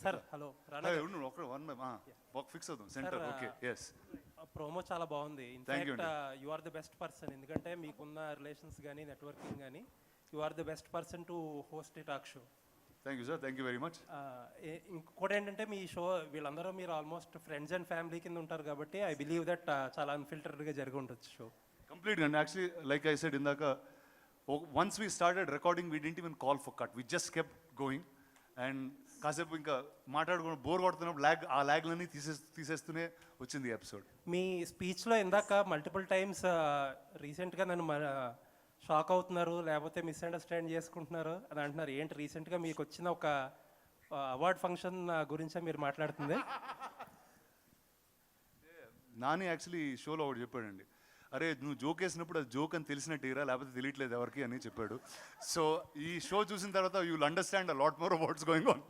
Sir hello ఉండు ఒక one ఒక ఫిక్స్ అవుతాం సెంటర్ ఓకే ఎస్ ప్రోమో చాలా బాగుంది. In fact you are the best person ఎందుకంటే మీకున్న రిలేషన్స్ కానీ నెట్వర్కింగ్ కానీ you are the best person to host ఈ talk show thank you sir thank you very much ఇంకోటి ఏంటంటే మీ షో వీళ్ళందరూ మీరు ఆల్మోస్ట్ ఫ్రెండ్స్ అండ్ ఫ్యామిలీ కింద ఉంటారు కాబట్టి ఐ బిలీవ్ దట్ చాలా అన్ఫిల్టర్డ్గా జరిగి ఉండొచ్చు షో కంప్లీట్గా అండి యాక్చువల్లీ లైక్ ఐ సెడ్ ఇందాక once we started recording we didn't even call for cut we just kept going and కాసేపు ఇంకా మాట్లాడుకుని బోర్ కొడుతున్నప్పుడు ల్యాగ్ ఆ ల్యాగ్లన్నీ తీసే తీసేస్తూనే వచ్చింది ఎపిసోడ్ మీ స్పీచ్లో ఇందాక మల్టిపుల్ టైమ్స్ రీసెంట్గా నన్ను షాక్ అవుతున్నారు లేకపోతే మిస్అండర్స్టాండ్ చేసుకుంటున్నారు అని అంటున్నారు. ఏంటి రీసెంట్గా మీకు వచ్చిన ఒక అవార్డ్ ఫంక్షన్ గురించే మీరు మాట్లాడుతుంది? నాని యాక్చువల్లీ షోలో ఒకటి చెప్పాడండి. అరే నువ్వు జోక్ వేసినప్పుడు అది జోక్ అని తెలిసినట్టురా లేకపోతే తెలియట్లేదు ఎవరికి అని చెప్పాడు. సో ఈ షో చూసిన తర్వాత you will understand a lot more about's going on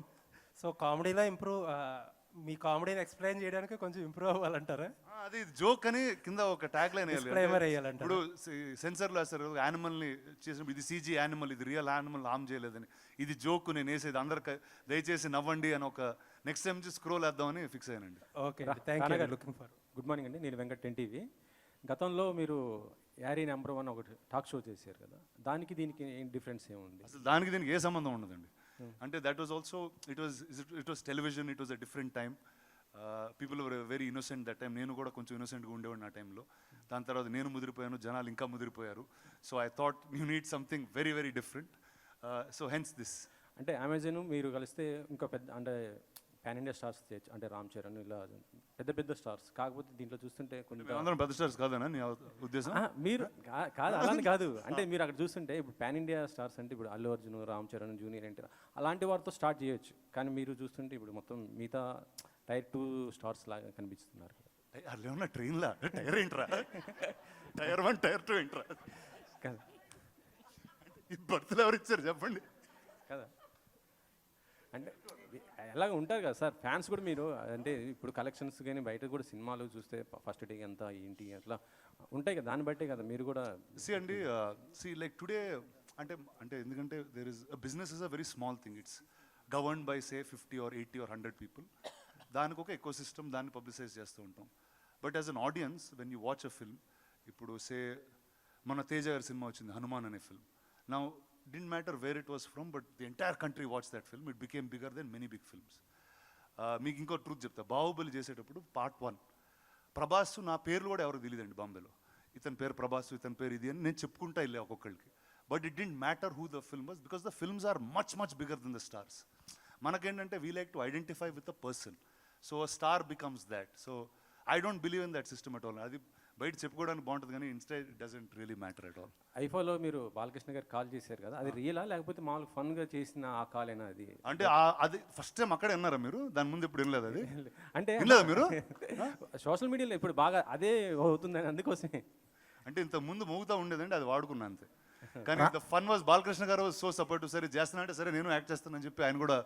so కామెడీలో improve మీ కామెడీని ఎక్స్ప్లెయిన్ చేయడానికి కొంచెం ఇంప్రూవ్ అవ్వాలంటారా? అది జోక్ అని కింద ఒక ట్యాగ్ లైన్ Disclaimer వేయాలంటారా? ఇప్పుడు సెన్సర్లో వేస్తారు యానిమల్ని చేసినప్పుడు ఇది సీజీ యానిమల్ ఇది రియల్ యానిమల్ హామ్ చేయలేదని. ఇది జోక్ నేను వేసేది అందరికి దయచేసి నవ్వండి అని ఒక నెక్స్ట్ టైం నుంచి స్క్రోల్ వేద్దామని ఫిక్స్ అయ్యానండి. Okay thank you. Looking for good morning అండి. నేను వెంకట్ టెన్ టీవీ. గతంలో మీరు యారీ నెంబర్ వన్ ఒకటి టాక్ షో చేశారు కదా దానికి దీనికి ఏం డిఫరెన్స్ ఏముంది? అసలు దానికి దీనికి ఏ సంబంధం ఉండదండి. అంటే that was also it was it was television it was a different time people were very innocent that time నేను కూడా కొంచెం ఇన్నోసెంట్గా ఉండేవాడిని ఆ టైంలో దాని తర్వాత నేను ముదిరిపోయాను జనాలు ఇంకా ముదిరిపోయారు. So I thought you need something very very different so hence this అంటే అమెజాన్ మీరు కలిస్తే ఇంకా పెద్ద అంటే పాన్ ఇండియా స్టార్స్ చేయొచ్చు అంటే రామ్ చరణ్ ఇలా పెద్ద పెద్ద స్టార్స్ కాకపోతే దీంట్లో చూస్తుంటే అందరం పెద్ద స్టార్స్ కాదనా నీ ఉద్దేశం? మీరు కాదు అలాని కాదు. అంటే మీరు అక్కడ చూస్తుంటే ఇప్పుడు పాన్ ఇండియా స్టార్స్ అంటే ఇప్పుడు అల్లు అర్జున్ రామ్ చరణ్ జూనియర్ ఎన్టీఆర్ అలాంటి వారితో స్టార్ట్ చేయొచ్చు. కానీ మీరు చూస్తుంటే ఇప్పుడు మొత్తం మిగతా టైర్ టూ స్టార్స్ లాగా కనిపిస్తున్నారు. ట్రైన్లా? టైర్ ఏంట్రా? టైర్ వన్ టైర్ టూ ఏంట్రా? కదా. ఈ బర్త్లు ఎవరు ఇచ్చారు చెప్పండి? కదా? అంటే ఎలాగ ఉంటారు కదా సార్ ఫ్యాన్స్ కూడా మీరు అంటే ఇప్పుడు కలెక్షన్స్ కానీ బయట కూడా సినిమాలు చూస్తే ఫస్ట్ డే ఎంత ఏంటి అట్లా ఉంటాయి కదా దాన్ని బట్టే కదా మీరు కూడా సి అండి సి లైక్ టుడే అంటే అంటే ఎందుకంటే there is business is a very small thing it's govern by say fifty or eighty or hundred people దానికి ఒక ఎకో సిస్టమ్ దాన్ని పబ్లిసైజ్ చేస్తూ ఉంటాం. But as an audience when you watch a film ఇప్పుడు say మన తేజ గారి cinema వచ్చింది హనుమాన్ అనే ఫిల్మ్ నా didn't matter where it was from but the entire country watch that film it became bigger than many big films మీకు ఇంకో truth చెప్తా. బాహుబలి చేసేటప్పుడు పార్ట్ వన్ ప్రభాస్ నా పేర్లు కూడా ఎవరు తెలియదండి బాంబేలో. ఇతని పేరు ప్రభాస్ ఇతని పేరు ఇది అని నేను చెప్పుకుంటా వెళ్ళే ఒక్కొక్కరికి but it didn't matter who the film was because the films are much much bigger than the stars మనకేంటంటే we like to identify with a person so star becomes that so I don't believe in that system at all అది బయట చెప్పుకోవడానికి బాగుంటుంది కానీ Insta doesn't really matter at all. ఐఫోలో మీరు బాలకృష్ణ గారు call చేశారు కదా అది రియలా లేకపోతే మామూలుగా ఫన్గా చేసిన ఆ కాల్ అయినా అది? అంటే అది ఫస్ట్ టైం అక్కడే విన్నారా మీరు? దాని ముందు ఇప్పుడు వినలేదు అది? అంటే వినలేదా మీరు? సోషల్ మీడియాలో ఇప్పుడు బాగా అదే అవుతుందని అందుకోసమే. అంటే ఇంత ముందు మోగుతా ఉండేదండి అది వాడుకున్నా అంతే. కానీ ద ఫన్ వాజ్ బాలకృష్ణ గారు సో సపోర్ట్ సరే చేస్తున్నా అంటే సరే నేను యాక్ట్ చేస్తానని చెప్పి ఆయన కూడా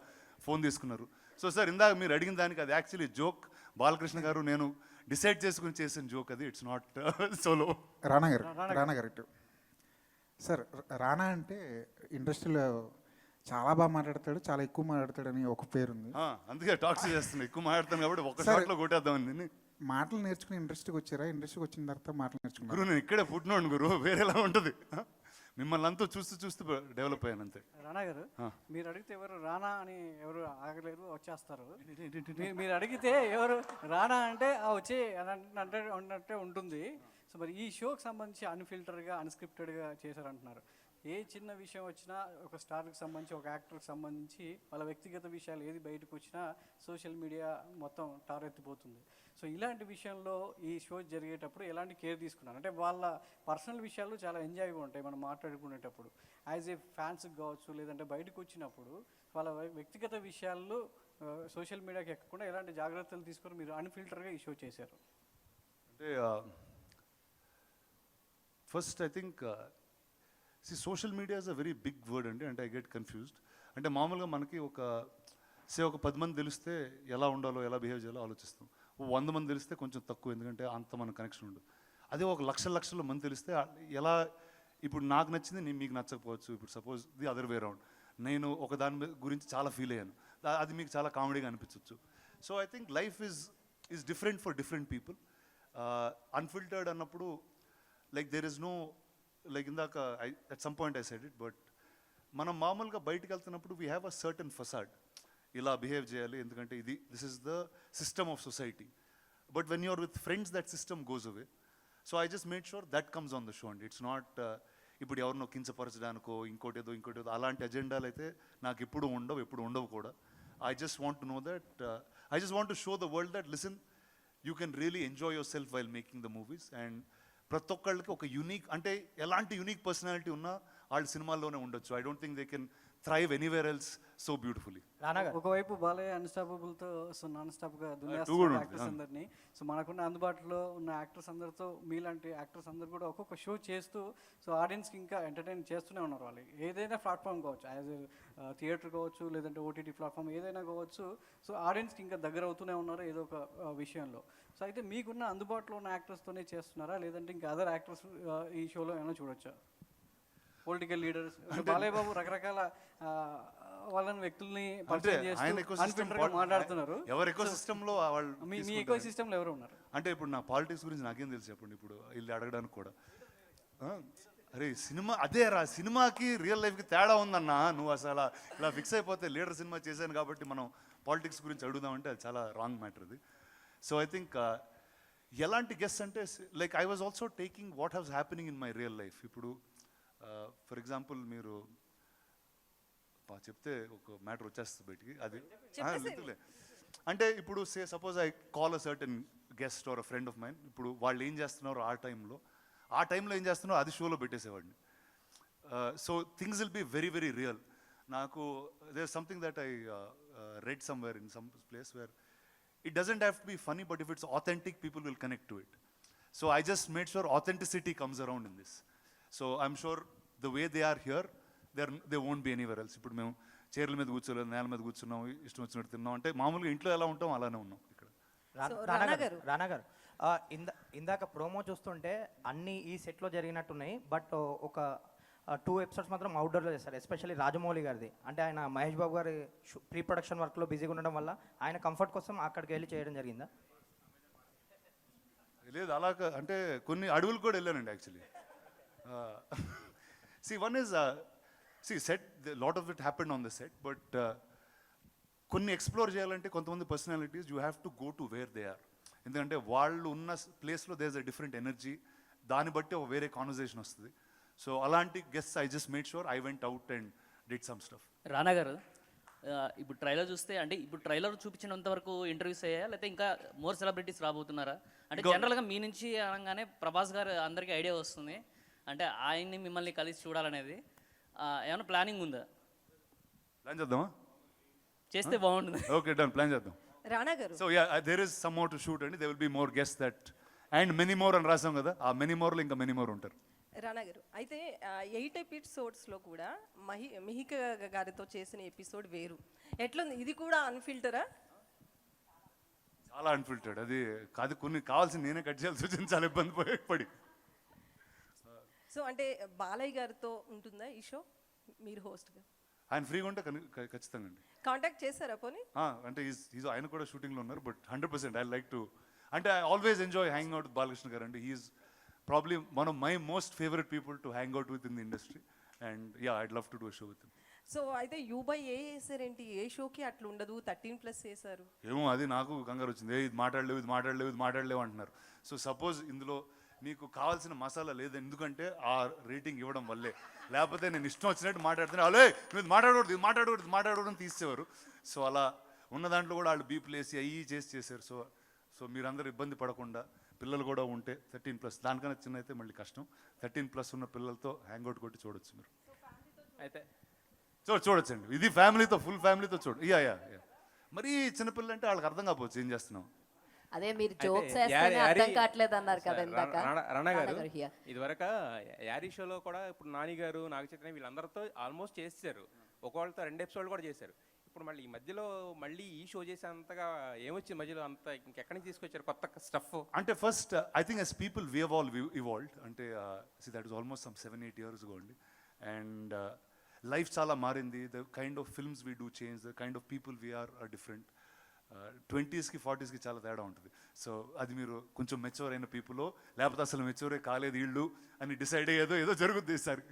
ఫోన్ తీసుకున్నారు. సో సార్ ఇందాక మీరు అడిగిన దానికి అది యాక్చువల్లీ జోక్ బాలకృష్ణ గారు నేను డిసైడ్ చేసుకుని చేసిన జోక్ అది ఇట్స్ నాట్ సోలో రానా గారు రానా గారు ఇటు. సార్ రానా అంటే ఇండస్ట్రీలో చాలా బాగా మాట్లాడతాడు చాలా ఎక్కువ మాట్లాడతాడని ఒక పేరుంది. అందుకే టాక్స్ చేస్తున్నా ఎక్కువ మాట్లాడతాను కాబట్టి ఒక. షాట్లో కొట్టేద్దామని మాటలు నేర్చుకుని ఇండస్ట్రీకి వచ్చారా? ఇండస్ట్రీకి వచ్చిన తర్వాత మాటలు నేర్చుకున్నారు? గురు నేను ఇక్కడే పుట్టినోడు గురు వేరేలా ఉంటుంది. మిమ్మల్ని అంతా చూస్తూ చూస్తూ డెవలప్ అయ్యాను అంతే రానా గారు. మీరు అడిగితే ఎవరు రానా అని ఎవరు ఆగలేరు వచ్చేస్తారు. మీరు అడిగితే ఎవరు రానా అంటే వచ్చే అంటే అన్నట్టే ఉంటుంది. సో మరి ఈ షోకి సంబంధించి అన్ఫిల్టర్గా అన్స్క్రిప్టెడ్గా చేశారంటున్నారు. ఏ చిన్న విషయం వచ్చినా ఒక స్టార్కి సంబంధించి ఒక యాక్టర్కి సంబంధించి వాళ్ళ వ్యక్తిగత విషయాలు ఏది బయటకు వచ్చినా సోషల్ మీడియా మొత్తం టారెత్తిపోతుంది. సో ఇలాంటి విషయంలో ఈ షో జరిగేటప్పుడు ఎలాంటి కేర్ తీసుకున్నారు? అంటే వాళ్ళ పర్సనల్ విషయాలు చాలా ఎంజాయ్గా ఉంటాయి మనం మాట్లాడుకునేటప్పుడు. యాజ్ ఏ ఫ్యాన్స్కి కావచ్చు లేదంటే బయటకు వచ్చినప్పుడు వాళ్ళ వ్యక్తిగత విషయాల్లో సోషల్ మీడియాకి ఎక్కకుండా ఎలాంటి జాగ్రత్తలు తీసుకొని మీరు అన్ఫిల్టర్గా ఈ షో చేశారు? అంటే first I think see social media is a very big word అండి అంటే ఐ గెట్ కన్ఫ్యూజ్డ్. అంటే మామూలుగా మనకి ఒక సే ఒక పది మంది తెలిస్తే ఎలా ఉండాలో ఎలా బిహేవ్ చేయాలో ఆలోచిస్తాం. వంద మంది తెలిస్తే కొంచెం తక్కువ ఎందుకంటే అంత మన కనెక్షన్ ఉండదు. అదే ఒక లక్ష లక్షల మంది తెలిస్తే ఎలా ఇప్పుడు నాకు నచ్చింది నేను మీకు నచ్చకపోవచ్చు. ఇప్పుడు suppose the other way round నేను ఒక దాని గురించి చాలా ఫీల్ అయ్యాను. అది మీకు చాలా కామెడీగా అనిపించవచ్చు so I think life is is different for different people unfiltered అన్నప్పుడు like there is no like ఇందాక I at some point I said it but మనం మామూలుగా బయటకు వెళ్తున్నప్పుడు we have a certain facade ఇలా బిహేవ్ చేయాలి. ఎందుకంటే ఇది this is the system of society but when you're with friends that system goes away so I just made sure that comes on the show అండి it's not ఇప్పుడు ఎవరినో కించపరచడానికో ఇంకోటి ఏదో ఇంకోటి ఏదో అలాంటి అజెండాలు అయితే నాకు ఎప్పుడు ఉండవు ఎప్పుడు ఉండవు కూడా. I just want to know that I just want to show the world that listen you can really enjoy yourself while making the movies and ప్రతి ఒక్కళ్ళకి ఒక యునీక్ అంటే ఎలాంటి యునీక్ పర్సనాలిటీ ఉన్నా వాళ్ళు సినిమాల్లోనే ఉండొచ్చు. I don't think they can thrive anywhere else so beautifully ఒకవైపు బాలయ్య అన్స్టాపబుల్తో సో నాన్ స్టాప్గా యాక్టర్స్. అందరినీ. సో మనకున్న అందుబాటులో ఉన్న యాక్టర్స్ అందరితో మీలాంటి యాక్టర్స్ అందరు కూడా ఒక్కొక్క షో చేస్తూ సో ఆడియన్స్కి ఇంకా ఎంటర్టైన్ చేస్తూనే ఉన్నారు వాళ్ళు. ఏదైనా ప్లాట్ఫామ్ కావచ్చు యాజ్ థియేటర్ కావచ్చు లేదంటే ఓటీటీ ప్లాట్ఫామ్ ఏదైనా కావచ్చు సో ఆడియన్స్కి ఇంకా దగ్గర అవుతూనే ఉన్నారు ఏదో ఒక విషయంలో. సో అయితే మీకున్న అందుబాటులో ఉన్న యాక్టర్స్ తోనే చేస్తున్నారా? లేదంటే ఇంకా అదర్ యాక్టర్స్ ఈ షోలో ఏమైనా చూడొచ్చా? పొలిటికల్ లీడర్స్ బాలయ్య బాబు రకరకాల వాళ్ళని వ్యక్తుల్ని మాట్లాడుతున్నారు. ఎవరి ఎకో సిస్టంలో వాళ్ళు మీ. ఎకో సిస్టంలో ఎవరు ఉన్నారు? అంటే ఇప్పుడు నా పాలిటిక్స్ గురించి నాకేం తెలుసు చెప్పండి ఇప్పుడు వీళ్ళు అడగడానికి కూడా. అరే సినిమా అదే రా సినిమాకి రియల్ లైఫ్కి తేడా ఉందన్నా నువ్వు అసలు ఇలా ఫిక్స్ అయిపోతే లీడర్ సినిమా చేశాను కాబట్టి మనం పాలిటిక్స్ గురించి అడుగుదామంటే అది చాలా రాంగ్ మ్యాటర్ అది సో ఐ థింక్ ఎలాంటి గెస్ అంటే like I was also taking what has happening in my real life ఇప్పుడు ఫర్ ఎగ్జాంపుల్ మీరు చెప్తే ఒక మ్యాటర్ వచ్చేస్తుంది బయటికి. అది. అంటే ఇప్పుడు say suppose I call a certain guest or a friend of mine ఇప్పుడు వాళ్ళు ఏం చేస్తున్నారో ఆ టైంలో ఆ టైంలో ఏం చేస్తున్నారో అది షోలో పెట్టేసేవాడిని. So things will be very very real నాకు there something that I read somewhere in some place where it doesn't have to be funny but if it's authentic people will connect to it so I just made sure authenticity comes around in this so I'm sure the way they are here they are they won't be anywhere else ఇప్పుడు మేము చైర్ల మీద కూర్చోలేదు నేల మీద కూర్చున్నాం ఇష్టం వచ్చినట్టు తిన్నాం అంటే మామూలుగా ఇంట్లో ఎలా ఉంటాం అలానే ఉన్నాం ఇక్కడ. రా- సో, రానా రానా గారు. గారు. రానా గారు. ఆ, ఇందా ఇందాక ప్రోమో చూస్తుంటే అన్ని ఈ సెట్లో జరిగినట్టున్నాయి బట్ ఒక టూ ఎపిసోడ్స్ మాత్రం అవుట్డోర్లో చేస్తారు ఎస్పెషల్లీ రాజమౌళి గారిది. అంటే ఆయన మహేష్ బాబు గారి ప్రీ ప్రొడక్షన్ వర్క్లో బిజీగా ఉండడం వల్ల ఆయన కంఫర్ట్ కోసం అక్కడికి వెళ్ళి చేయడం జరిగిందా? లేదు అలా అంటే కొన్ని అడవులు కూడా వెళ్ళానండి actually see one is see set lot of it happened on the set but కొన్ని ఎక్స్ప్లోర్ చేయాలంటే కొంతమంది personalities you have to go to where they are ఎందుకంటే వాళ్ళు ఉన్న ప్లేస్లో దేస్ అ డిఫరెంట్ ఎనర్జీ దాన్ని బట్టి ఒక వేరే కాన్వర్జేషన్ వస్తుంది. సో అలాంటి guest I just made sure I went out and did some stuff Rana garu ఇప్పుడు ట్రైలర్ చూస్తే అంటే ఇప్పుడు ట్రైలర్ చూపించినంత వరకు ఇంటర్వ్యూస్ అయ్యాయా? లేకపోతే ఇంకా మోర్ సెలబ్రిటీస్ రాబోతున్నారా? అంటే జనరల్గా మీ నుంచి అనగానే ప్రభాస్ గారు అందరికీ ఐడియా వస్తుంది. అంటే ఆయన్ని మిమ్మల్ని కలిసి చూడాలనేది ఏమైనా ప్లానింగ్ ఉందా? ప్లాన్ చేద్దామా? చేస్తే బాగుంటుంది. ఓకే డన్ ప్లాన్ చేద్దాం. Rana garu. So ya there is some more to shoot అండి they will be more guest that and many more అని రాసాం కదా ఆ మెనీ మోర్లో ఇంకా మెనీ మోర్ ఉంటారు. రానా గారు అయితే ఎయిట్ ఎపిసోడ్స్లో కూడా మహి మిహిక గారితో చేసిన ఎపిసోడ్ వేరు. ఎట్లుంది? ఇది కూడా అన్ఫిల్టరా చాలా అన్ఫిల్టర్డ్ అది కాదు కొన్ని కావాల్సింది నేనే కట్ చేయాల్సి వచ్చింది చాలా ఇబ్బంది పడి. సో అంటే బాలయ్య గారితో ఉంటుందా ఈ షో? మీరు హోస్ట్గా ఆయన ఫ్రీగా ఉంటే ఖచ్చితంగా అండి. కాంటాక్ట్ చేశారా పోనీ? ఆ, అంటే ఈజ్ ఆయన కూడా షూటింగ్లో ఉన్నారు but hundred percent I like to అంటే I always enjoy hang out Balakrishna garu అండి. He's probably one of my most favourite people to hang out with in the industry and ya I'd love to do show with so అయితే U by A వేసారేంటి ఏ షోకి అట్లా ఉండదు? Thirteen plus వేశారు ఏమో అది నాకు కంగారు వచ్చింది. ఇది మాట్లాడలేవు ఇది మాట్లాడలేవు ఇది మాట్లాడలేవు అంటున్నారు. సో సపోజ్ ఇందులో నీకు కావాల్సిన మసాలా లేదు ఎందుకంటే ఆ రేటింగ్ ఇవ్వడం వల్లే. లేకపోతే నేను ఇష్టం వచ్చినట్టు మాట్లాడుతున్నా అలే ఇది మాట్లాడకూడదు ఇది మాట్లాడకూడదు మాట్లాడకూడదు తీసేవారు సో అలా ఉన్న దాంట్లో కూడా వాళ్ళు బీపులు వేసి అయ్యి చేసి చేశారు సో సో మీరందరూ ఇబ్బంది పడకుండా పిల్లలు కూడా ఉంటే థర్టీన్ ప్లస్ దానికన్నా చిన్న అయితే మళ్ళీ కష్టం. థర్టీన్ ప్లస్ ఉన్న పిల్లలతో హ్యాంగ్ అవుట్ కొట్టి చూడొచ్చు మీరు. అయితే చూడ చూడొచ్చండి. ఇది ఫ్యామిలీతో ఫుల్ ఫ్యామిలీతో చూడు. యా యా మరీ చిన్నపిల్లలు అంటే వాళ్ళకి అర్థం కాకపోవచ్చు ఏం చేస్తున్నాం అదే మీరు జోక్స్ వేస్తేనే అర్థం కావట్లేదు అన్నారు కదా ఇందాక. రాణా- గారు. ఇదివరకు యారీ షోలో కూడా ఇప్పుడు నాని గారు నాగ చైతన్య వీళ్ళందరితో ఆల్మోస్ట్ చేశారు ఒకళ్ళతో రెండు ఎపిసోడ్ కూడా చేశారు. ఇప్పుడు మళ్ళీ ఈ మధ్యలో మళ్ళీ ఈ షో చేసేంతగా ఏమొచ్చింది మధ్యలో? అంత ఇంకెక్కడి నుంచి తీసుకొచ్చారు కొత్త స్టఫ్ అంటే first I think as people we all evolved అంటే see that is almost some seven eight years go అండి అండ్ లైఫ్ చాలా మారింది. The kind of films we do change the kind of people we're are different ట్వంటీస్కి ఫార్టీస్కి చాలా తేడా ఉంటుంది. So అది మీరు కొంచెం మెచ్యూర్ అయిన పీపుల్లో లేకపోతే అసలు మెచ్యూరే కాలేదు వీళ్ళు అని డిసైడ్ అయ్యేదో ఏదో జరుగుతుంది ఈసారి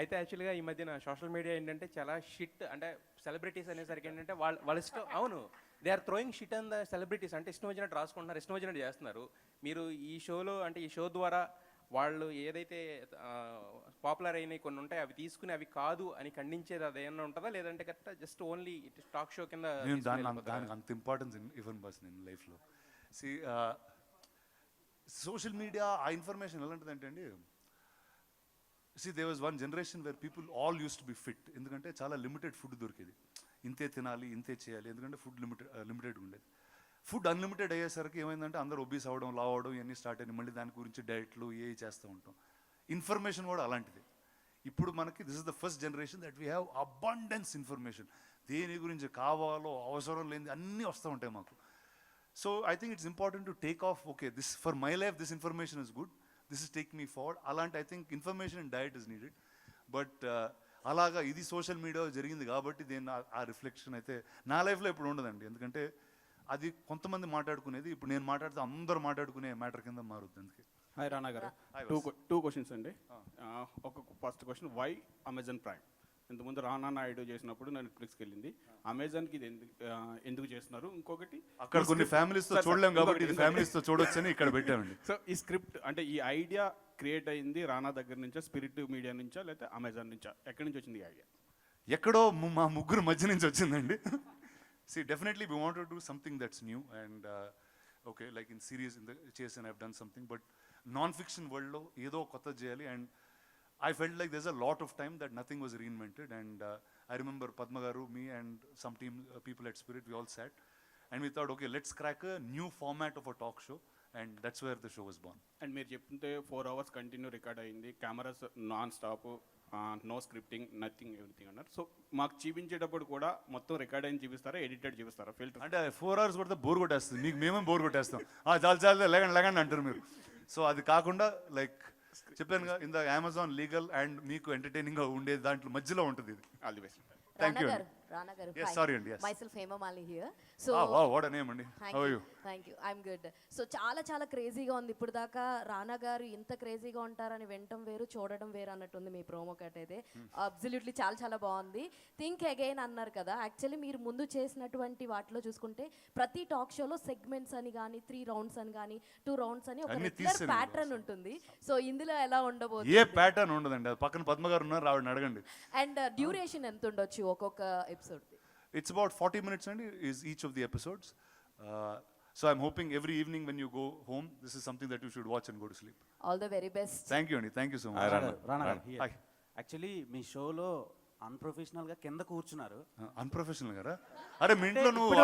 అయితే యాక్చువల్గా ఈ మధ్యన సోషల్ మీడియా ఏంటంటే చాలా షిట్ అంటే సెలబ్రిటీస్ అనేసరికి ఏంటంటే వాళ్ళ వాళ్ళ ఇష్టం అవును. They are throwing shit and the celebrities అంటే ఇష్టం వచ్చినట్టు రాసుకుంటున్నారు ఇష్టం వచ్చినట్టు చేస్తున్నారు. మీరు ఈ షోలో అంటే ఈ షో ద్వారా వాళ్ళు ఏదైతే పాపులర్ అయినాయి కొన్ని ఉంటాయి అవి తీసుకుని అవి కాదు అని ఖండించేది అది ఏమన్నా ఉంటుందా? లేదంటే correct just only talk show కింద? దానికి అంత ఇంపార్టెన్స్ ఇవ్వను బస్ నేను లైఫ్లో. సి సోషల్ మీడియా ఆ ఇన్ఫర్మేషన్ ఎలాంటిది అంటే అండి see they was one generation where people all use to be fit ఎందుకంటే చాలా లిమిటెడ్ ఫుడ్ దొరికేది. ఇంతే తినాలి ఇంతే చేయాలి. ఎందుకంటే ఫుడ్ లిమిటెడ్ లిమిటెడ్ ఉండేది. ఫుడ్ అన్లిమిటెడ్ అయ్యేసరికి ఏమైందంటే అందరూ ఒబీస్ అవ్వడం లావ్ అవ్వడం ఇవన్నీ స్టార్ట్ అయ్యి మళ్ళీ దాని గురించి డైట్లు ఏ చేస్తూ ఉంటాం. ఇన్ఫర్మేషన్ కూడా అలాంటిది. ఇప్పుడు మనకి this is the first generation that we have abundance information దేని గురించి కావాలో అవసరం లేని అన్నీ వస్తూ ఉంటాయి మాకు. So I think it's important to take off okay this for my life this information is good this is take me forward అలాంటి I think information and diet is needed but అలాగా ఇది సోషల్ మీడియా జరిగింది కాబట్టి దీని ఆ reflection అయితే నా లైఫ్లో ఇప్పుడు ఉండదండి. ఎందుకంటే అది కొంతమంది మాట్లాడుకునేది ఇప్పుడు నేను మాట్లాడితే అందరూ మాట్లాడుకునే మ్యాటర్ కింద మారుద్ది అందుకే. హాయ్ రానా గారు. టూ. టూ క్వశ్చన్స్ అండి. ఒక first question why Amazon Prime ఇంతకుముందు రానా నాయుడు చేసినప్పుడు నెట్ఫ్లిక్స్కి వెళ్ళింది. అమెజాన్కి ఇది ఎందుకు ఎందుకు చేస్తున్నారు? ఇంకొకటి అక్కడ కొన్ని script- families తో సార్, సార్, చూడలేం కాబట్టి ఇది ఇంకొకటి. families తో చూడొచ్చని ఇక్కడ పెట్టామండి. సో ఈ స్క్రిప్ట్ అంటే ఈ ఐడియా క్రియేట్ అయింది రానా దగ్గర నుంచా స్పిరిట్ మీడియా నుంచా లేకపోతే అమెజాన్ నుంచా? ఎక్కడి నుంచి వచ్చింది ఈ ఐడియా ఎక్కడో మా ముగ్గురు మధ్య నుంచి వచ్చిందండి. See definitely we want do something that's new and okay like in series in the చేసాను I've done something but non fiction వరల్డ్లో ఏదో కొత్తది చేయాలి and I felt like there's a lot of time that nothing was reinvented and I remember Padma garu me and some team people at Spirit we all sat and we thought okay let's crack a new format of a talk show and that's where the show was born and మీరు చెప్తుంటే four hours continue record అయింది cameras non stop no scripting nothing everything అన్నారు. So మాకు చూపించేటప్పుడు కూడా మొత్తం record అయిన చూపిస్తారా ఎడిటెడ్ చూపిస్తారా? ఫిల్టర్ అంటే ఫోర్ అవర్స్ పడితే బోర్ కొట్టేస్తుంది. మీకు మేమే బోర్ కొట్టేస్తాం. ఆ, చాలు చాలు లేకండి లేకండి అంటారు మీరు. సో అది కాకుండా లైక్ చెప్పాను ఇంద అమెజాన్ లీగల్ అండ్ మీకు ఎంటర్టైనింగ్గా ఉండే దాంట్లో మధ్యలో ఉంటుంది ఇది. All the best thank you Rana garu Yes, sorry అండి, yes. Myself Hemamali here so what name అండి thank how you you thank you I'm good so చాలా చాలా క్రేజీగా ఉంది ఇప్పుడు దాకా రానా గారు ఇంత క్రేజీగా ఉంటారని వినటం వేరు చూడడం వేరు అన్నట్టుంది మీ ప్రోమో కట్ అయితే. అబ్సల్యూట్లీ చాలా చాలా బాగుంది. థింక్ అగైన్ అన్నారు కదా. యాక్చువల్లీ మీరు ముందు చేసినటువంటి వాటిలో చూసుకుంటే ప్రతి టాక్ షోలో సెగ్మెంట్స్ అని కానీ త్రీ రౌండ్స్ అని కానీ టూ రౌండ్స్ అని ఒక అన్ని రెగ్యులర్ తీసేయండి ప్యాటర్న్ ఉంటుంది. సో ఇందులో ఎలా ఏ ఉండబోతుంది ప్యాటర్న్ ఉండదండి. అది పక్కన పద్మ గారు ఉన్నారు ఆవిడని అడగండి. అండ్ డ్యూరేషన్ ఎంత ఉండొచ్చు ఒక్కొక్క episode it's about forty minutes అండి is each of the episodes so I'm hoping every evening when you go home this is something that you should watch and go to sleep all the very best thank you అండి thank you so much actually మీ షోలో అన్ప్రొఫెషనల్గా కింద కూర్చున్నారు. Unprofessional గారా? అరే మీ ఇంట్లో నువ్వు.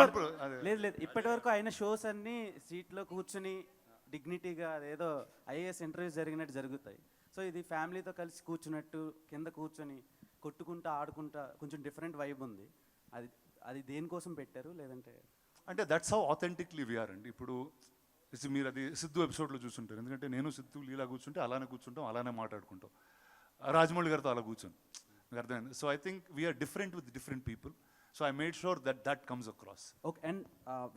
లేదు లేదు. ఇప్పటి వరకు అయిన షోస్ అన్ని సీట్లో కూర్చుని డిగ్నిటీగా అదేదో ఐఏఎస్ ఇంటర్వ్యూస్ జరిగినట్టు జరుగుతాయి. సో ఇది ఫ్యామిలీతో కలిసి కూర్చున్నట్టు కింద కూర్చొని కొట్టుకుంటా ఆడుకుంటా కొంచెం డిఫరెంట్ వైబ్ ఉంది. అది అది దేనికోసం పెట్టారు? లేదంటే అంటే దట్స్ హౌ ఆథెంటిక్లీ వీఆర్ అండి. ఇప్పుడు మీరు అది సిద్ధు ఎపిసోడ్లో చూసుంటారు. ఎందుకంటే నేను సిద్ధు లీలా కూర్చుంటే అలానే కూర్చుంటాం అలానే మాట్లాడుకుంటాం. రాజమౌళి గారితో అలా కూర్చొని. మీకు అర్థమైంది? So I think we're different with different people so I made sure that that comes across okay and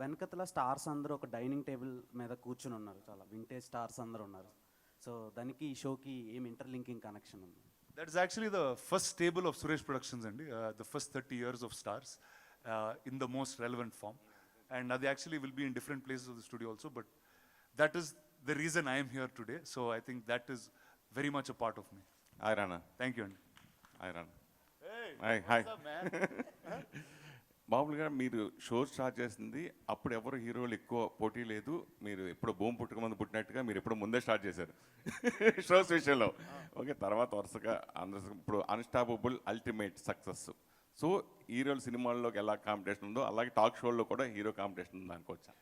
వెనకతల stars అందరూ ఒక డైనింగ్ టేబుల్ మీద కూర్చుని ఉన్నారు చాలా. వింటేజ్ స్టార్స్ అందరూ ఉన్నారు. సో దానికి ఈ షోకి ఏం ఇంటర్లింకింగ్ కనెక్షన్ ఉంది? That is actually the first table of Suresh Productions, and uh, the first 30 years of stars uh, in the most relevant form. And uh, they actually will be in different places of the studio also, but that is the reason I am here today. So I think that is very much a part of me. Hi, Rana. Thank you, Andy. Hi, Rana. Hey, hi. hi. Up, man? మామూలుగా మీరు show start చేసింది అప్పుడు ఎవరు హీరోలు ఎక్కువ పోటీ లేదు. మీరు ఎప్పుడు భూమి పుట్టుక ముందు పుట్టినట్టుగా మీరు ఎప్పుడు ముందే స్టార్ట్ చేశారు. షోస్ విషయంలో. ఓకే తర్వాత వరుసగా అందరూ ఇప్పుడు అన్స్టాపబుల్ అల్టిమేట్ సక్సెస్ సో హీరోలు సినిమాల్లోకి ఎలా కాంపిటీషన్ ఉందో అలాగే టాక్ షోల్లో కూడా హీరో కాంపిటీషన్ ఉంది అనుకోవచ్చా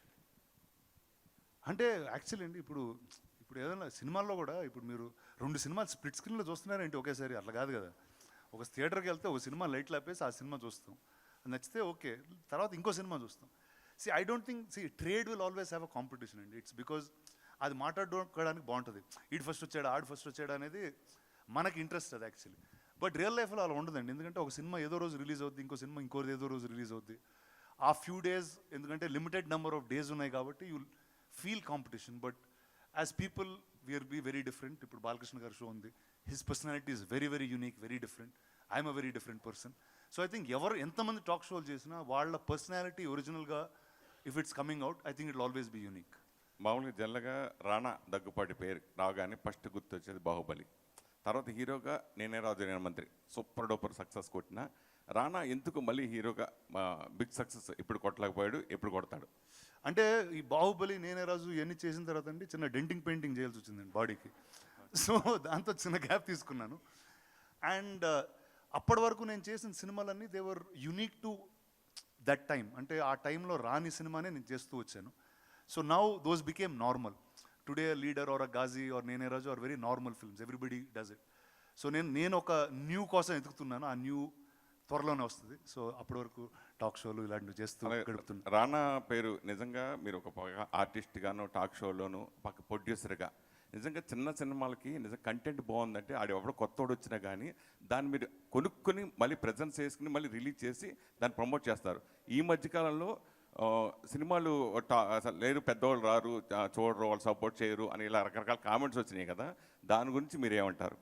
అంటే యాక్చువల్లీ అండి ఇప్పుడు ఇప్పుడు ఏదైనా సినిమాల్లో కూడా ఇప్పుడు మీరు రెండు సినిమాలు స్ప్లిట్ స్క్రీన్లో చూస్తున్నారంటే ఒకేసారి అట్లా కాదు కదా. ఒక థియేటర్కి వెళ్తే ఒక సినిమా లైట్లు ఆపేసి ఆ సినిమా చూస్తాం. నచ్చితే ఓకే. తర్వాత ఇంకో సినిమా చూస్తాం. See I don't think see trade will always have a competition అండి ఇట్స్ బికాజ్ అది మాట్లాడుకోవడానికి బాగుంటుంది. ఈడు ఫస్ట్ వచ్చాడు ఆడు ఫస్ట్ వచ్చాడు అనేది మనకి ఇంట్రెస్ట్ అది యాక్చువల్లీ బట్ రియల్ లైఫ్లో అలా ఉండదండి. ఎందుకంటే ఒక సినిమా ఏదో రోజు రిలీజ్ అవుద్ది ఇంకో సినిమా ఇంకో ఏదో రోజు రిలీజ్ అవుద్ది. ఆ ఫ్యూ డేస్ ఎందుకంటే లిమిటెడ్ నెంబర్ ఆఫ్ డేస్ ఉన్నాయి కాబట్టి you feel competition but as people we're be very different ఇప్పుడు బాలకృష్ణ గారి షో ఉంది. His personality is very very unique very different I'm a very different person so I think ఎవరు ఎంతమంది talk షోలు చేసినా వాళ్ళ పర్సనాలిటీ ఒరిజినల్గా if it's coming out I think it always be unique మామూలుగా జల్లగా రాణా దగ్గుపాటి పేరు రాగానే ఫస్ట్ గుర్తొచ్చేది బాహుబలి. తర్వాత హీరోగా నేనే రాజు నేను మంత్రి. సూపర్ డూపర్ సక్సెస్ కొట్టిన రాణా ఎందుకు మళ్ళీ హీరోగా బిగ్ సక్సెస్ ఇప్పుడు కొట్టలేకపోయాడు ఎప్పుడు కొడతాడు? అంటే ఈ బాహుబలి నేనే రాజు ఇవన్నీ చేసిన తర్వాత అండి చిన్న డెంటింగ్ పెయింటింగ్ చేయాల్సి వచ్చిందండి బాడీకి. సో దాంతో చిన్న గ్యాప్ తీసుకున్నాను. అండ్ అప్పటి వరకు నేను చేసిన సినిమాలన్నీ they were unique to that time అంటే ఆ టైంలో రాని సినిమానే నేను చేస్తూ వచ్చాను. So now those became normal today leader or a Ghazi or Nene Raju or very normal films everybody does it so నేను నేను ఒక న్యూ కోసం ఎదుగుతున్నాను. ఆ న్యూ త్వరలోనే వస్తుంది. సో అప్పటి వరకు టాక్ షోలు ఇలాంటివి చేస్తూ గడుపుతున్నాను రానా పేరు నిజంగా మీరు ఒక ఆర్టిస్ట్గాను టాక్ షోలోను పక్క ప్రొడ్యూసర్గా నిజంగా చిన్న సినిమాలకి నిజంగా కంటెంట్ బాగుందంటే ఆడు ఎవడో కొత్తోడు వచ్చినా కానీ దాన్ని మీరు కొనుక్కొని మళ్ళీ ప్రజెన్స్ చేసుకుని మళ్ళీ రిలీజ్ చేసి దాన్ని ప్రమోట్ చేస్తారు. ఈ మధ్యకాలంలో సినిమాలు టా- అసలు లేరు పెద్దవాళ్ళు రారు చూడరు వాళ్ళు సపోర్ట్ చేయరు అని ఇలా రకరకాల కామెంట్స్ వచ్చినాయి కదా దాని గురించి మీరు ఏమంటారు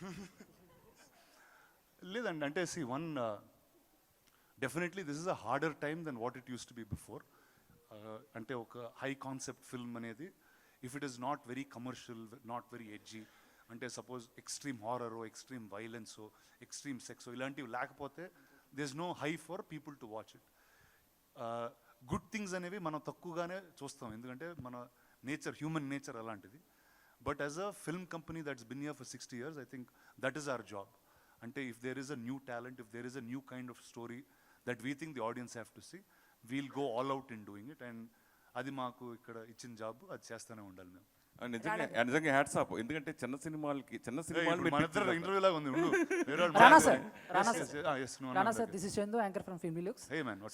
లేదండి అంటే see one definitely this is a harder time then what it use to be before అంటే ఒక హై కాన్సెప్ట్ ఫిల్మ్ అనేది if it is not very commercial not very edgy అంటే సపోజ్ ఎక్స్ట్రీమ్ హారరో ఎక్స్ట్రీమ్ వైలెన్సో ఎక్స్ట్రీమ్ సెక్స్ ఇలాంటివి లేకపోతే this is no high for people to watch it good things అనేవి మనం తక్కువగానే చూస్తాం. ఎందుకంటే మన నేచర్ హ్యూమన్ నేచర్ అలాంటిది. But as a film company that's been year for sixty years I think that is our job అంటే if there is a new talent if there is a new kind of story that we think the audiences have to see we'll go all out in doing it and అది మాకు ఇక్కడ ఇచ్చిన job అది చేస్తూనే ఉండాలి మేము. నిజంగా నిజంగా హ్యాట్స్ ఆఫ్. ఎందుకంటే చిన్న సినిమాలకి చిన్న సినిమాలు. ఇంటర్వ్యూ లాగా ఉంది Rana. Sir Rana sir. yes, no, no, Rana no, sir no. This is Chandu anchor from filmy looks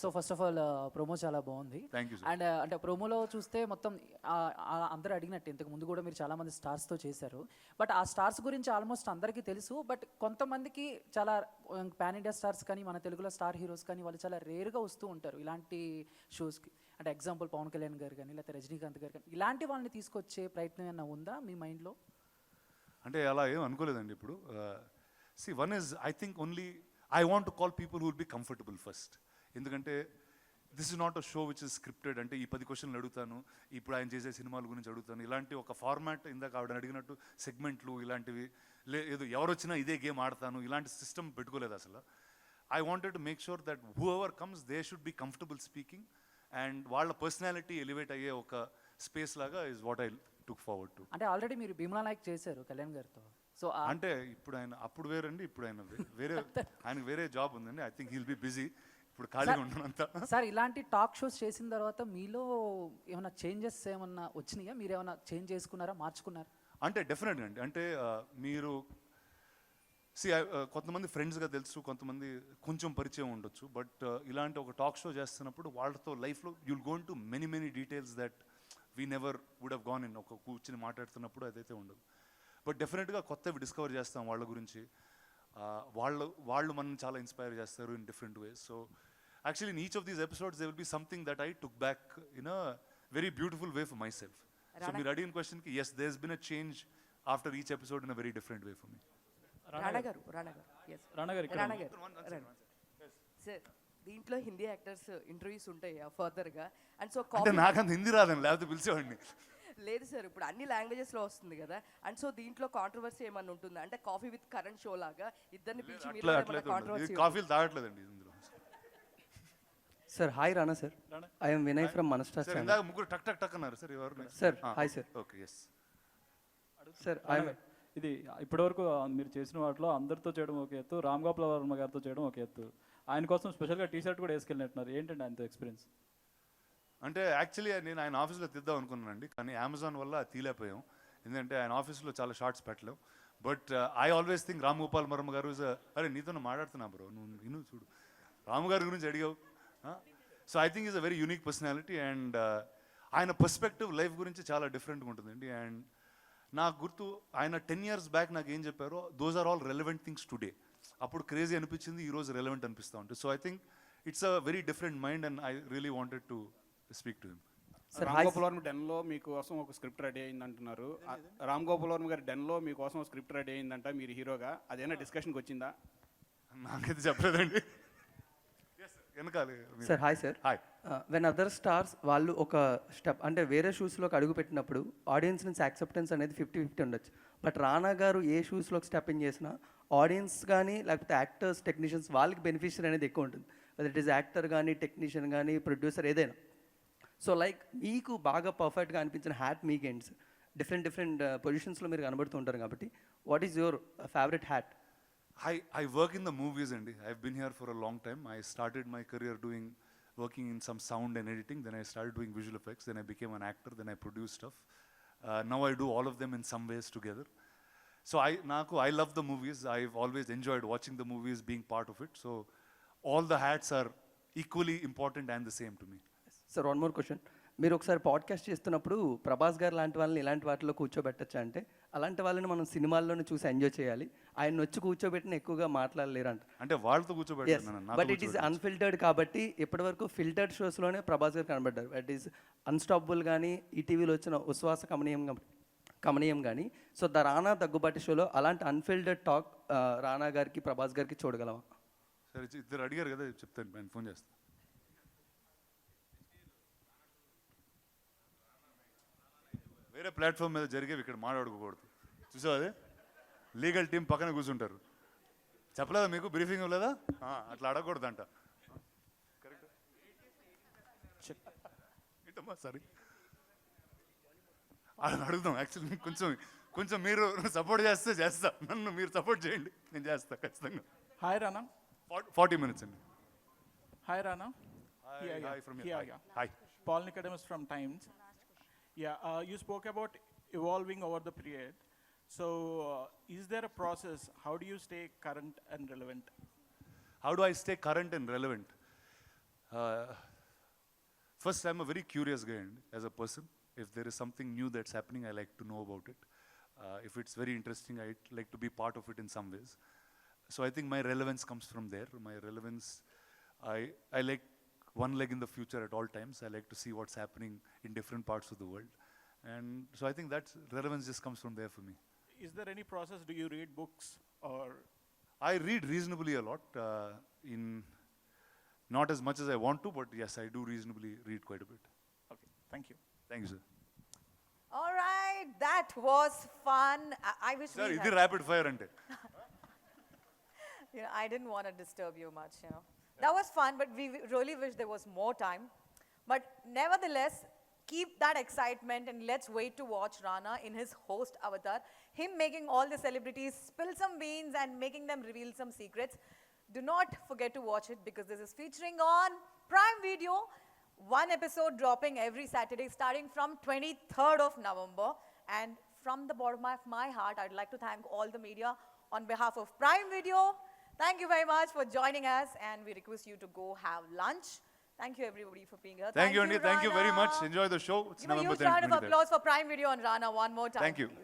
so first of all promo చాలా బాగుంది. అండ్ అంటే ప్రోమోలో చూస్తే మొత్తం అందరూ అడిగినట్టు ఇంతకు ముందు కూడా మీరు చాలా మంది స్టార్స్తో చేశారు. బట్ ఆ స్టార్స్ గురించి ఆల్మోస్ట్ అందరికీ తెలుసు. బట్ కొంతమందికి చాలా పాన్ ఇండియా స్టార్స్ కానీ మన తెలుగులో స్టార్ హీరోస్ కానీ వాళ్ళు చాలా రేర్గా వస్తూ ఉంటారు ఇలాంటి షోస్కి అంటే ఎగ్జాంపుల్ పవన్ కళ్యాణ్ గారు కానీ లేకపోతే రజనీకాంత్ గారు కానీ ఇలాంటి వాళ్ళని తీసుకొచ్చే ప్రయత్నం ఏమైనా ఉందా మీ మైండ్లో? అంటే అలా ఏం అనుకోలేదండి ఇప్పుడు. See one is I think only I want to call people will be comfortable first ఎందుకంటే this is not a show which is scripted అంటే ఈ పది క్వశ్చన్లు అడుగుతాను ఇప్పుడు ఆయన చేసే సినిమాల గురించి అడుగుతాను. ఇలాంటి ఒక ఫార్మాట్ ఇందాక ఆవిడ అడిగినట్టు సెగ్మెంట్లు ఇలాంటివి లే ఏదో ఎవరు వచ్చినా ఇదే గేమ్ ఆడతాను ఇలాంటి సిస్టమ్ పెట్టుకోలేదు అసలు. I wanted to make sure that who comes they should be comfortable speaking and వాళ్ళ పర్సనాలిటీ ఎలివేట్ అయ్యే ఒక స్పేస్ లాగా is what I took forward to అంటే ఆల్రెడీ మీరు భీమలా నాయక్ చేశారు కళ్యాణ్ గారితో. సో అంటే ఇప్పుడు ఆయన అప్పుడు వేరండి ఇప్పుడు ఆయన వేరే ఆయనకు వేరే జాబ్ ఉందండి. I think he'll be busy ఇప్పుడు ఖాళీగా ఉంటానంతా సార్ ఇలాంటి టాక్ షోస్ చేసిన తర్వాత మీలో ఏమైనా చేంజెస్ ఏమన్నా వచ్చినాయా? మీరు ఏమైనా చేంజ్ చేసుకున్నారా? మార్చుకున్నారా? అంటే డెఫినెట్గా అండి. అంటే మీరు సి కొంతమంది ఫ్రెండ్స్గా తెలుసు కొంతమంది కొంచెం పరిచయం ఉండొచ్చు బట్ ఇలాంటి ఒక టాక్ షో చేస్తున్నప్పుడు వాళ్ళతో లైఫ్లో you'll gone to many many details that we never would have gone in ఒక కూర్చుని మాట్లాడుతున్నప్పుడు అదైతే ఉండదు. బట్ డెఫినెట్గా కొత్తవి డిస్కవర్ చేస్తాం వాళ్ళ గురించి. వాళ్ళు వాళ్ళు మనం చాలా ఇన్స్పైర్ చేస్తారు in different ways so actually in each of these episodes they will be something that I took back in a very beautiful way for myself so మీరు అడిగిన క్వశ్చన్కి yes there has been a change after each episode in a very different way for me Rana garu Rana garu yes Rana గారు ఇక్కడ రాణా గారు రండి. Sir దీంట్లో Hindi actors interviews ఉంటాయా ఫర్దర్గా అండ్ సో అంటే నాకంత హిందీ రాదండి లేకపోతే పిలిచేవాడిని. లేదు సార్ ఇప్పుడు అన్ని లాంగ్వేజెస్లో వస్తుంది కదా. అండ్ సో దీంట్లో కాంట్రవర్సీ ఏమన్నా ఉంటుందా? అంటే కాఫీ విత్ కరెంట్ షో లాగా ఇద్దరిని పిలిచి మీరు. కాంట్రవర్సీ కాఫీలు తాగట్లేదండి ఇందులో. Sir hi Rana sir. I'm Vinay from Manastar sir ఇందాక ముగ్గురు టక్ టక్ టక్ అన్నారు సార్ ఎవరు? Sir hi sir okay yes sir I'm ఇది ఇప్పటివరకు మీరు చేసిన వాటిలో అందరితో చేయడం ఒక ఎత్తు రామ్ గోపాల వర్మ గారితో చేయడం ఒక ఎత్తు. ఆయన కోసం స్పెషల్గా టీ షర్ట్ కూడా వేసుకెళ్ళినట్టున్నారు. ఏంటండి ఆయనతో ఎక్స్పీరియన్స్? అంటే యాక్చువల్లీ నేను ఆయన ఆఫీస్లో తీద్దాం అనుకున్నానండి కానీ అమెజాన్ వల్ల అది తీలేకపోయాం. ఎందుకంటే ఆయన ఆఫీస్లో చాలా షార్ట్స్ పెట్టలేం. But I always think Ram Gopal Varma garu అరే నీతో మాట్లాడుతున్నా బ్రో నువ్వు విను చూడు. రాము గారి గురించి అడిగావు so I think is a very unique personality and ఆయన పర్స్పెక్టివ్ లైఫ్ గురించి చాలా డిఫరెంట్గా ఉంటుందండి. అండ్ నాకు గుర్తు ఆయన టెన్ ఇయర్స్ బ్యాక్ నాకు ఏం చెప్పారో those are all relevant things today అప్పుడు క్రేజీ అనిపించింది ఈ రోజు రెలవెంట్ అనిపిస్తూ ఉంటుంది so I think it's a very different mind and I really wanted to speak to him Ram Gopal Varma డెన్లో మీకోసం ఒక స్క్రిప్ట్ రెడీ అయింది అంటున్నారు రామ్ గోపాల్ వర్మ గారి డెన్లో మీకోసం స్క్రిప్ట్ రెడీ అయిందంట మీరు హీరోగా. అదేనా డిస్కషన్కి వచ్చిందా? నాకైతే చెప్పలేదండి. వెనకాలి sir hi sir hi when other stars వాళ్ళు ఒక స్టెప్ అంటే వేరే షూస్లోకి అడుగు పెట్టినప్పుడు ఆడియన్స్ నుంచి యాక్సెప్టెన్స్ అనేది ఫిఫ్టీ ఫిఫ్టీ ఉండొచ్చు. బట్ రానా గారు ఏ షూస్లోకి స్టెప్ ఇన్ చేసినా ఆడియన్స్ కానీ లేకపోతే యాక్టర్స్ టెక్నీషియన్స్ వాళ్ళకి బెనిఫిషియర్ అనేది ఎక్కువ ఉంటుంది. వెదర్ ఇట్ ఈస్ యాక్టర్ కానీ టెక్నీషియన్ కానీ ప్రొడ్యూసర్ ఏదైనా. సో లైక్ మీకు బాగా పర్ఫెక్ట్గా అనిపించిన హ్యాట్ మీకెండ్స్ డిఫరెంట్ డిఫరెంట్ పొజిషన్స్లో మీరు కనబడుతూ ఉంటారు కాబట్టి what is your favourite hat I I work in the movies అండి. I been here for a long time I started my career doing working in some sound and editing. Then I started doing visual effects. Then I became an actor. Then I produced stuff. Uh, now I do all of them in some ways together. So I, Naku, I love the movies. I've always enjoyed watching the movies, being part of it. So all the hats are equally important and the same to me. Sir, one more question. మీరు ఒకసారి podcast చేస్తున్నప్పుడు ప్రభాస్ గారు లాంటి వాళ్ళని ఇలాంటి వాటిలో కూర్చోబెట్టచ్చా అంటే అలాంటి వాళ్ళని మనం సినిమాల్లోనే చూసి ఎంజాయ్ చేయాలి. ఆయన వచ్చి కూర్చోబెట్టిన ఎక్కువగా మాట్లాడలేరు అంట అంటే వాళ్ళతో కూర్చోబెట్టాను నాతో బట్ ఇట్ ఈస్ అన్ఫిల్టర్డ్ కాబట్టి ఇప్పటివరకు ఫిల్టర్డ్ షోస్లోనే ప్రభాస్ గారు కనబడ్డారు. దట్ ఈస్ అన్స్టాపబుల్ కానీ ఈటీవీలో వచ్చిన ఉశ్వాస కమనీయం కమనీయం కానీ సో ద రానా దగ్గుబాటి షోలో అలాంటి అన్ఫిల్టర్డ్ టాక్ రానా గారికి ప్రభాస్ గారికి చూడగలమా సరే ఇద్దరు అడిగారు కదా చెప్తాను ఫోన్ చేస్తాను వేరే ప్లాట్ఫామ్ మీద జరిగేవి ఇక్కడ మాట్లాడుకోకూడదు చూసావు అదే? లీగల్ టీం పక్కన కూర్చుంటారు. చెప్పలేదా మీకు? బ్రీఫింగ్ ఇవ్వలేదా? అట్లా అడగకూడదంట. కరెక్ట్ ఏంటమ్మా సారీ? అడుగుదాం. యాక్చువల్లీ కొంచెం కొంచెం మీరు సపోర్ట్ చేస్తే చేస్తా. నన్ను మీరు సపోర్ట్ చేయండి. నేను చేస్తా ఖచ్చితంగా. Hi, Rana. ఫార్టీ మినిట్స్ అండి. Hi, Here, hi yeah. from Here, here. Yeah. Uh, you spoke about evolving over the period. So, uh, is there a process? How do you stay current and relevant? How do I stay current and relevant? Uh, first, I'm a very curious guy as a person. If there is something new that's happening, I like to know about it. Uh, if it's very interesting, I like to be part of it in some ways. So I think my relevance comes from there. My relevance, I, I like one leg in the future at all times. I like to see what's happening in different parts of the world. And so I think that relevance just comes from there for me. Is there any process? Do you read books or? I read reasonably a lot. Uh, in not as much as I want to, but yes, I do reasonably read quite a bit. Okay, thank you. Thank you, sir. All right, that was fun. I, I wish. Sir, it rapid fire, and you know, I didn't want to disturb you much, you know. That was fun, but we really wish there was more time. But nevertheless, keep that excitement and let's wait to watch Rana in his host avatar. Him making all the celebrities spill some beans and making them reveal some secrets. Do not forget to watch it because this is featuring on Prime Video. One episode dropping every Saturday starting from 23rd of November. And from the bottom of my heart, I'd like to thank all the media on behalf of Prime Video. Thank you very much for joining us, and we request you to go have lunch. Thank you, everybody, for being here. Thank you, Andy. Thank you very much. Enjoy the show. It's Give a November huge 10th. round of 23rd. applause for Prime Video and Rana one more time. Thank you. please.